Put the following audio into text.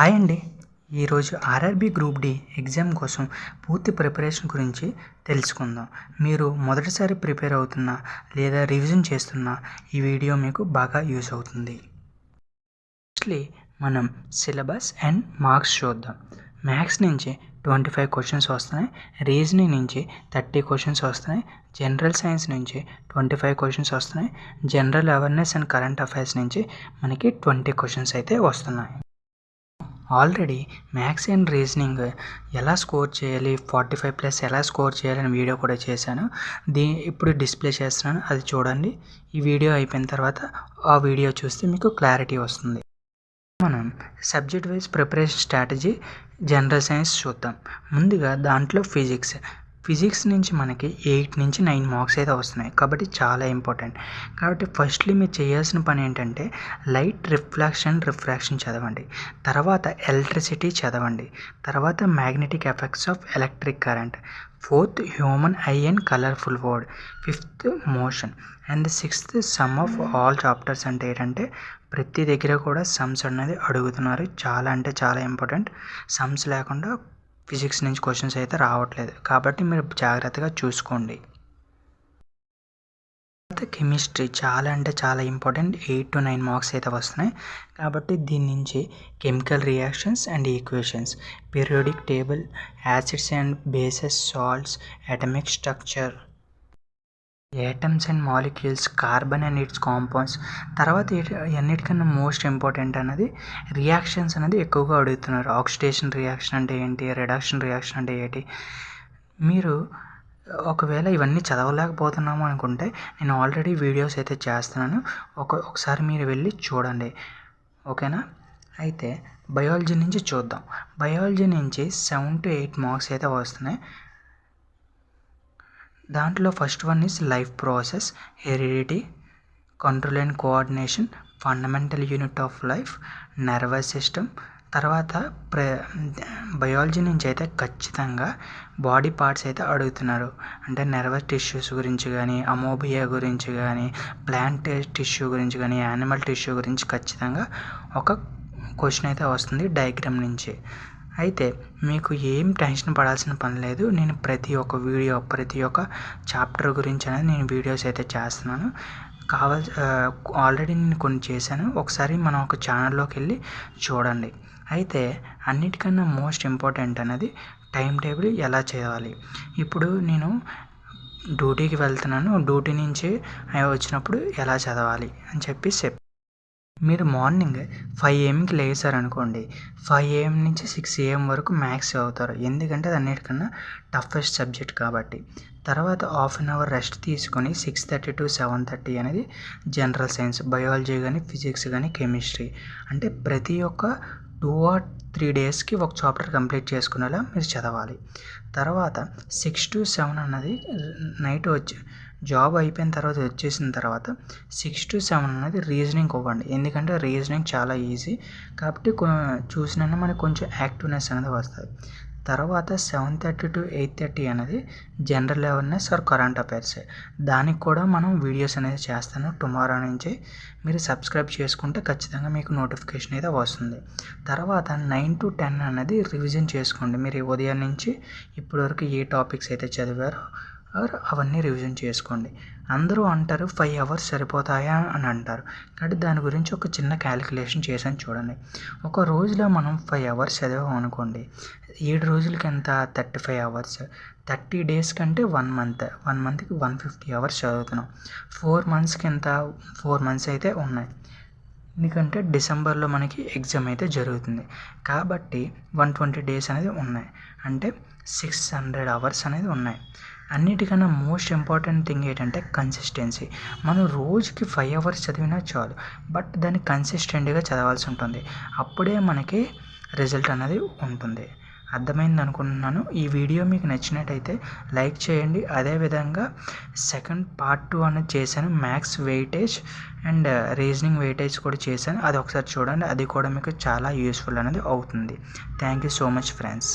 Hi అండి. ఈరోజు RRB group D exam కోసం పూర్తి ప్రిపరేషన్ గురించి తెలుసుకుందాం. మీరు మొదటిసారి ప్రిపేర్ అవుతున్నా లేదా రివిజన్ చేస్తున్నా ఈ వీడియో మీకు బాగా యూస్ అవుతుంది. ఫస్ట్లీ మనం సిలబస్ అండ్ మార్క్స్ చూద్దాం. మ్యాథ్స్ నుంచి ట్వంటీ ఫైవ్ క్వశ్చన్స్ వస్తున్నాయి. రీజనింగ్ నుంచి థర్టీ క్వశ్చన్స్ వస్తున్నాయి. జనరల్ సైన్స్ నుంచి ట్వంటీ ఫైవ్ క్వశ్చన్స్ వస్తున్నాయి. General awareness and current affairs నుంచి మనకి ట్వంటీ క్వశ్చన్స్ అయితే వస్తున్నాయి. ఆల్రెడీ మ్యాథ్స్ అండ్ రీజనింగ్ ఎలా స్కోర్ చేయాలి ఫార్టీ ఫైవ్ ప్లస్ ఎలా స్కోర్ చేయాలని వీడియో కూడా చేశాను. దీ ఇప్పుడు డిస్ప్లే చేస్తున్నాను అది చూడండి. ఈ వీడియో అయిపోయిన తర్వాత ఆ వీడియో చూస్తే మీకు క్లారిటీ వస్తుంది. మనం subject wise preparation strategy general science చూద్దాం. ముందుగా దాంట్లో ఫిజిక్స్. ఫిజిక్స్ నుంచి మనకి ఎయిట్ నుంచి నైన్ మార్క్స్ అయితే వస్తున్నాయి. కాబట్టి చాలా ఇంపార్టెంట్. కాబట్టి ఫస్ట్లీ మీరు చేయాల్సిన పని ఏంటంటే లైట్ రిఫ్లాక్షన్ రిఫ్రాక్షన్ చదవండి. తర్వాత ఎలక్ట్రిసిటీ చదవండి. తర్వాత magnetic effects of electric current. Fourth human eye and colourful world. Fifth motion. And sixth sum of all chapters అంటే ఏంటంటే ప్రతి దగ్గర కూడా సమ్స్ అనేది అడుగుతున్నారు. చాలా అంటే చాలా ఇంపార్టెంట్. సమ్స్ లేకుండా ఫిజిక్స్ నుంచి క్వశ్చన్స్ అయితే రావట్లేదు. కాబట్టి మీరు జాగ్రత్తగా చూసుకోండి. కెమిస్ట్రీ చాలా అంటే చాలా important. Eight to nine marks అయితే వస్తున్నాయి. కాబట్టి దీని నుంచి chemical reactions and equations. Periodic table acids and bases salts atomic structure atoms and molecules carbon and its compounds తర్వాత అన్నిటికన్నా మోస్ట్ ఇంపార్టెంట్ అనేది రియాక్షన్స్ అనేది ఎక్కువగా అడుగుతున్నారు. ఆక్సిడేషన్ రియాక్షన్ అంటే ఏంటి? రిడక్షన్ రియాక్షన్ అంటే ఏంటి? మీరు ఒకవేళ ఇవన్నీ చదవలేకపోతున్నాము అనుకుంటే నేను ఆల్రెడీ వీడియోస్ అయితే చేస్తున్నాను. ఒక ఒకసారి మీరు వెళ్ళి చూడండి. ఓకేనా? అయితే బయాలజీ నుంచి చూద్దాం. బయాలజీ నుంచి సెవెన్ టు ఎయిట్ మార్క్స్ అయితే వస్తున్నాయి. దాంట్లో first one is life process heredity control and coordination fundamental unit of life nervous system తర్వాత ప్ర బయాలజీ నుంచి అయితే ఖచ్చితంగా బాడీ పార్ట్స్ అయితే అడుగుతున్నారు. అంటే నర్వస్ టిష్యూస్ గురించి కానీ అమోబియా గురించి కానీ ప్లాంట్ టిష్యూ గురించి కానీ యానిమల్ టిష్యూ గురించి ఖచ్చితంగా ఒక క్వశ్చన్ అయితే వస్తుంది డయాగ్రామ్ నుంచి. అయితే మీకు ఏం టెన్షన్ పడాల్సిన పని లేదు. నేను ప్రతి ఒక్క వీడియో ప్రతి ఒక్క చాప్టర్ గురించి అనేది నేను వీడియోస్ అయితే చేస్తున్నాను. కావాల్ ఆల్రెడీ నేను కొన్ని చేశాను. ఒకసారి మనం ఒక ఛానల్లోకి వెళ్ళి చూడండి. అయితే అన్నిటికన్నా మోస్ట్ ఇంపార్టెంట్ అనేది టైం టేబుల్ ఎలా చేయాలి. ఇప్పుడు నేను డ్యూటీకి వెళ్తున్నాను. డ్యూటీ నుంచి వచ్చినప్పుడు ఎలా చదవాలి అని చెప్పి చెప్పి మీరు మార్నింగ్ ఫైవ్ ఏఎంకి లేచారనుకోండి ఫైవ్ ఏఎం నుంచి సిక్స్ ఏఎం వరకు మ్యాథ్స్ చదువుతారు ఎందుకంటే అది అన్నిటికన్నా టఫెస్ట్ సబ్జెక్ట్ కాబట్టి. తర్వాత హాఫ్ అన్ అవర్ రెస్ట్ తీసుకొని six thirty to seven thirty అనేది జనరల్ సైన్స్ బయాలజీ కానీ ఫిజిక్స్ కానీ కెమిస్ట్రీ అంటే ప్రతి ఒక్క టూ ఆర్ త్రీ డేస్కి ఒక చాప్టర్ కంప్లీట్ చేసుకునేలా మీరు చదవాలి. తర్వాత సిక్స్ టు సెవెన్ అన్నది నైట్ వచ్చి జాబ్ అయిపోయిన తర్వాత వచ్చేసిన తర్వాత సిక్స్ టు సెవెన్ అనేది రీజనింగ్ ఇవ్వండి ఎందుకంటే రీజనింగ్ చాలా ఈజీ. కాబట్టి చూసిన మనకు కొంచెం యాక్టివ్నెస్ అనేది వస్తుంది తర్వాత seven thirty to eight thirty అనేది general awareness or current affairs. దానికి కూడా మనం వీడియోస్ అనేది చేస్తాను. టుమారో నుంచి మీరు సబ్స్క్రైబ్ చేసుకుంటే ఖచ్చితంగా మీకు నోటిఫికేషన్ అయితే వస్తుంది. తర్వాత నైన్ టు టెన్ అనేది రివిజన్ చేసుకోండి. మీరు ఉదయం నుంచి ఇప్పటివరకు ఏ టాపిక్స్ అయితే చదివారో ఆర్ అవన్నీ రివిజన్ చేసుకోండి. అందరూ అంటారు ఫైవ్ అవర్స్ సరిపోతాయా అని అంటారు. కాబట్టి దాని గురించి ఒక చిన్న క్యాలిక్యులేషన్ చేసాను చూడండి. ఒక రోజులో మనం ఫైవ్ అవర్స్ చదివాం అనుకోండి. ఏడు రోజులకి ఎంత? Thirty five hours thirty days కంటే వన్ మంత్ వన్ మంత్కి వన్ ఫిఫ్టీ అవర్స్ చదువుతున్నాం. ఫోర్ మంత్స్కి ఎంత? ఫోర్ మంత్స్ అయితే ఉన్నాయి. ఎందుకంటే డిసెంబర్లో మనకి ఎగ్జామ్ అయితే జరుగుతుంది. కాబట్టి వన్ ట్వంటీ డేస్ అనేది ఉన్నాయి. అంటే సిక్స్ హండ్రెడ్ అవర్స్ అనేది ఉన్నాయి. అన్నిటికన్నా మోస్ట్ ఇంపార్టెంట్ థింగ్ ఏంటంటే కన్సిస్టెన్సీ మనం రోజుకి ఫైవ్ అవర్స్ చదివినా చాలు బట్ దాన్ని కన్సిస్టెంట్గా చదవాల్సి ఉంటుంది. అప్పుడే మనకి రిజల్ట్ అనేది ఉంటుంది. అర్థమైంది అనుకుంటున్నాను? ఈ వీడియో మీకు నచ్చినట్టయితే లైక్ చేయండి. అదేవిధంగా సెకండ్ పార్ట్ టూ అనేది చేశాను. Maths weightage and reasoning weightage కూడా చేశాను. అది ఒకసారి చూడండి. అది కూడా మీకు చాలా యూస్ఫుల్ అనేది అవుతుంది. Thank you so much friends